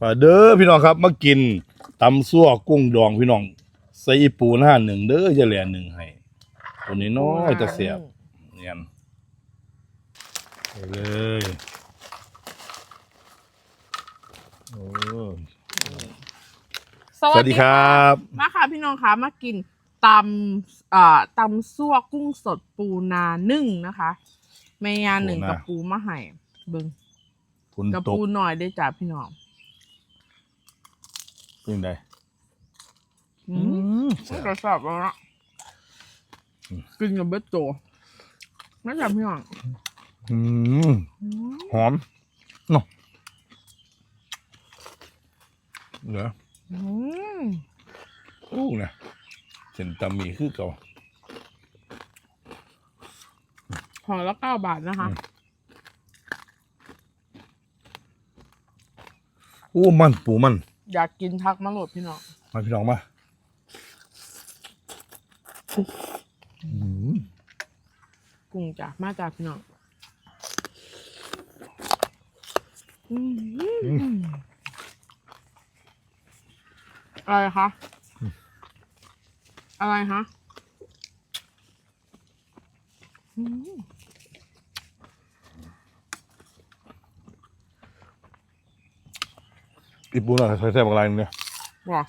มาเด้อพี่น้องครับมากินตำซั่วกุ้งดองพี่น้องใส่อีปูหน้าหนึ่งเด้อจะแหล่หนึ่งให้ตัวนี้น้อยจะเสียบเนียนไปเลยโอ้สสวัสดีครับมาค่ะพี่น้องคะมากินตำอ่าตำซั่วกุ้งสดปูนานึ่งนะคะแม่ยาหนึ่งกับปูมาให้เบิงคุณกับตกปูหน่อยได้อจ้าพี่น้อง ยังไงอือืมมมันกระสับแล้วนะอืม กินกับเบ็ดโตนะจ๊ะพี่น้องอืมอืมหอมเนาะเหรออืมอู้นะเส้นตำหมี่คือเก่า ห่อละเก้าบาทนะคะ อืม อู้มันปูมัน อยากกินทักมาโหลดพี่น้องมาพี่น้องมาอืมกุ้งจ้ะมาจ้ะพี่น้องอืมอะไรคะอะไรคะอืม อีปูน่ะใส่แซ่บอะไรเนี่ยว่ะ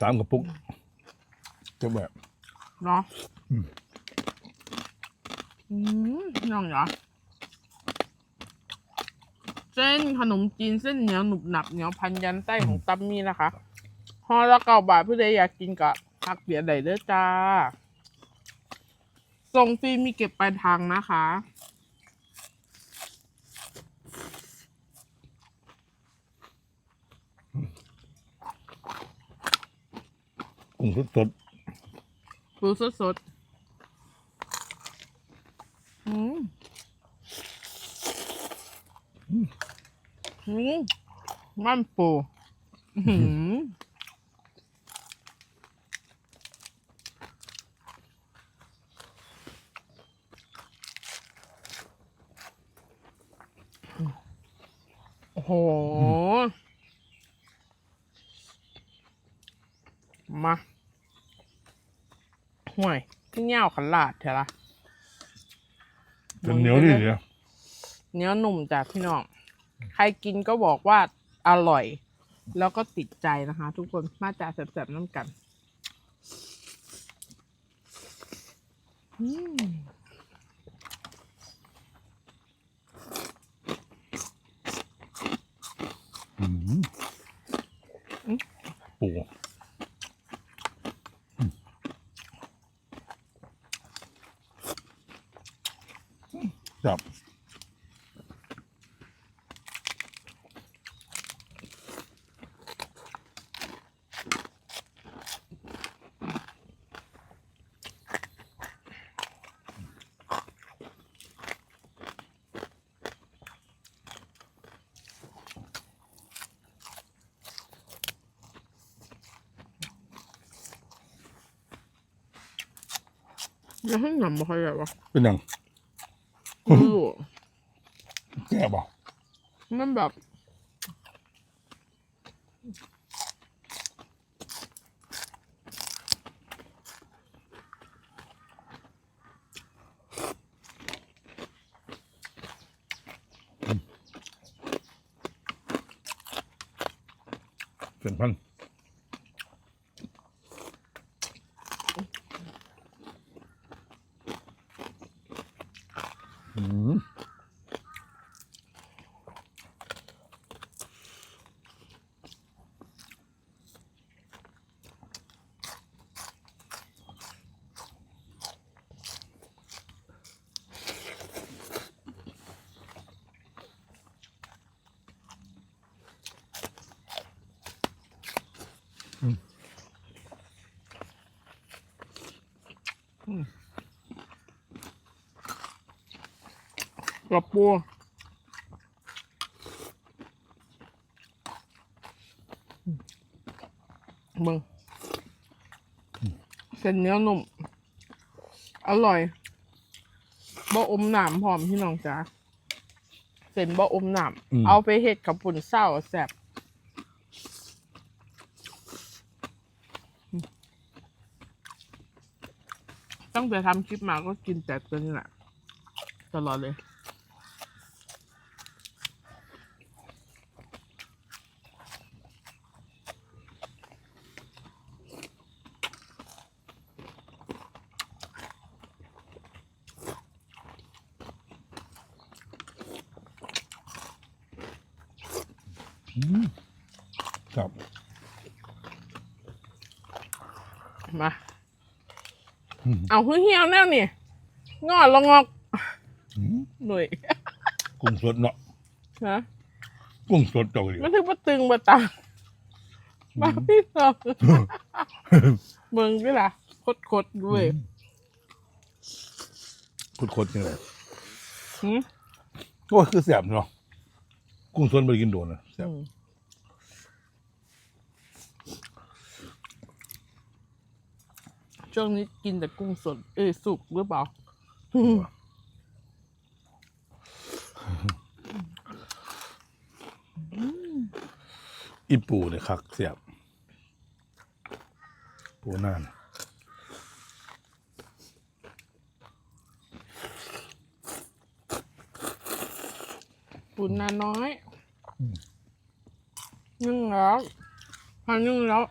สามกระปุกเก็บแบบเนาะอืมอืมน้องเหรอเส้นขนมจีนเส้นเหนียวหนุบหนับเหนียวพันยันไส้ของตัมมี่นะคะห่อละเก้าบาทผู้ใดอยากกินก็ทักเบียร์ใดเด้อจ้า ส่งฟรีมีเก็บปลายทางนะคะ กุ้งสดปูสดสดๆอืมอืมมันปูอื้อหือโอ้โห มา ห่วยพี่เหนียวขันลาดเถอะละๆเป็นเหนียวนี่เดียวเนื้อหนุ่มจ้ะพี่น้อง ใครกินก็บอกว่าอร่อย แล้วก็ติดใจนะคะ ทุกคนมาจากแสบๆน้ำกันอืมอืมปู จับแล้วให้หนำมาค่อยแบบวะเป็นยัง ไม่รู้ แก่บ่ มันแบบเป็นพันอืม กระปูมึงเส้นเนื้อนุ่ม อร่อยบ่อมหนามพร้อมพี่น้องจ้าเส้นบ่อมหนามอืมเอาไปเฮ็ดกับปุ่นเศร้าแซ่บ ตั้งแต่ทำคลิปมาก็กินแต่ตัวนี้แหละตลอดเลยครับ มาอืม เอาเหี่ยวๆแน่นี่งอละงอกอืมหน่วยกุ้งสดเนาะนะกุ้งสดเจ้าเลยมันถึงมาตึงมาตามาพี่น้องเบิ่งด้วยล่ะคดๆด้วยโคตรๆจังเลยหืมโอ้ยคือแสบเนาะกุ้งสดไปกินโดนนะแสบ อืม ช่วงนี้กินแต่กุ้งสด เอ้ยสุกหรือเปล่า อีปูเนี่ยคักแสบปูน่านปุ่นนาน้อยนึ่งแล้วพอนึ่งแล้ว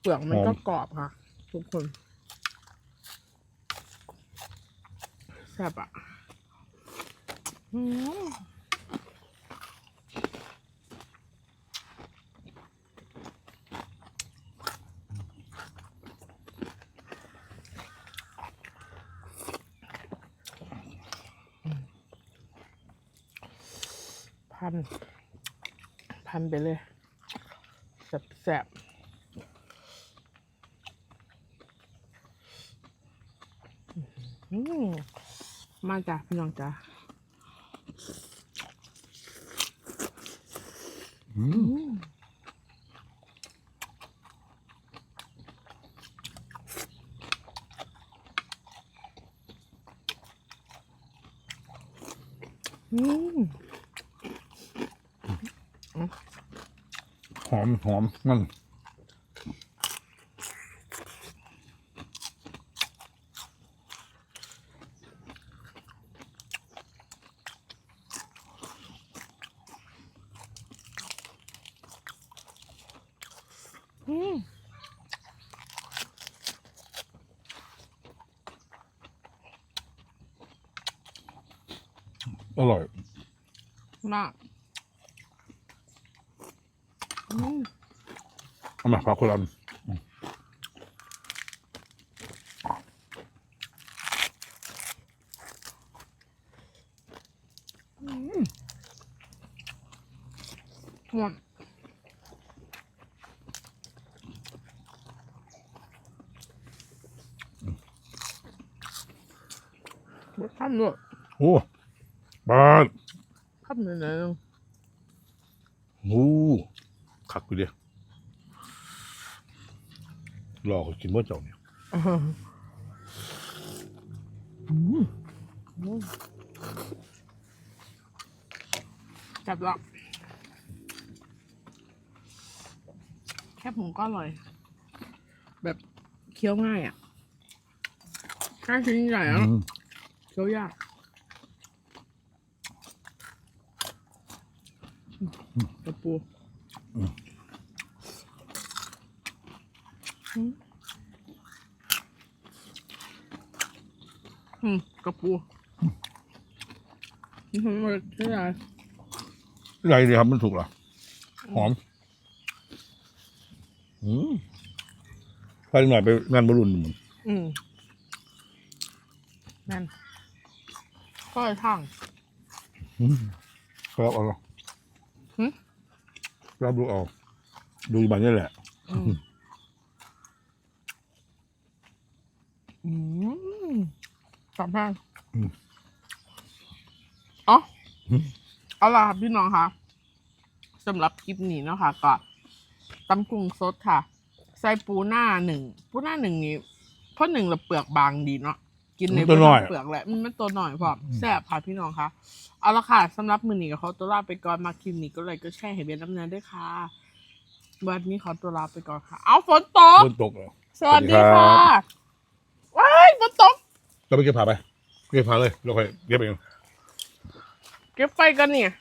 เปลือกมันก็กรอบค่ะ ทุกคนแซ่บอะอืมพัน พันไปเลยแซ่บแซ่บอื มมาจ้ะพี่น้องจ้ะอืมอืมหอมหอมมัน อืมอร่อยมากอืมเอามาพักคนละอัน หมด บดข้ามด้วยโอ้บาดข้ามหนึ่งหนึ่งโอ้คักไปเดียวรอเขากินเมื่อเจ้าเนี่ยจับละแค่ผมก็อร่อย แบบเคี้ยวง่ายอะแค่ชิ้นใหญ่แล้วอืม เคี้ยวยากกระปูอืมอืมกระปูนี่ทำไมไม่ได้ไรดีครับมันถูกเหรอ หอม อืมไปหน่อยไปงานบอลลูนมันอืมนั่น ก็เลยทางครับเอาละหึ รับดูเอาดูมันนี่แหละ อืมอืมสามพันอืมอ๋ออืมเอาล่ะครับพี่น้องคะสำหรับคลิปนี้เนาะคะก็ตำกุ้งสดค่ะ ใส่ปูหน้าหนึ่ง ปูหน้าหนึ่งนี้เพราะหนึ่งเราเปลือกบางดีเนาะ กินในมันตัวน้อย เปลือกแหละมันเป็นตัวหน่อยพอแซ่บค่ะพี่น้องคะเอาละค่ะสำหรับมือนี้กับเขาตัวลาไปก่อนมาคลิปนี้ก็เลยก็แช่เห็นเบียนน้ำเนื้อด้วยค่ะ วันนี้ขอตัวลาไปก่อนค่ะ เอาฝนตก ฝนตกแล้วสวัสดีสวัสดีครัค่ะบว้ายฝนตก เราไปเก็บผักไปเก็บผักเลยเราค่อยเก็บเอง เก็บไฟกันเนี่ย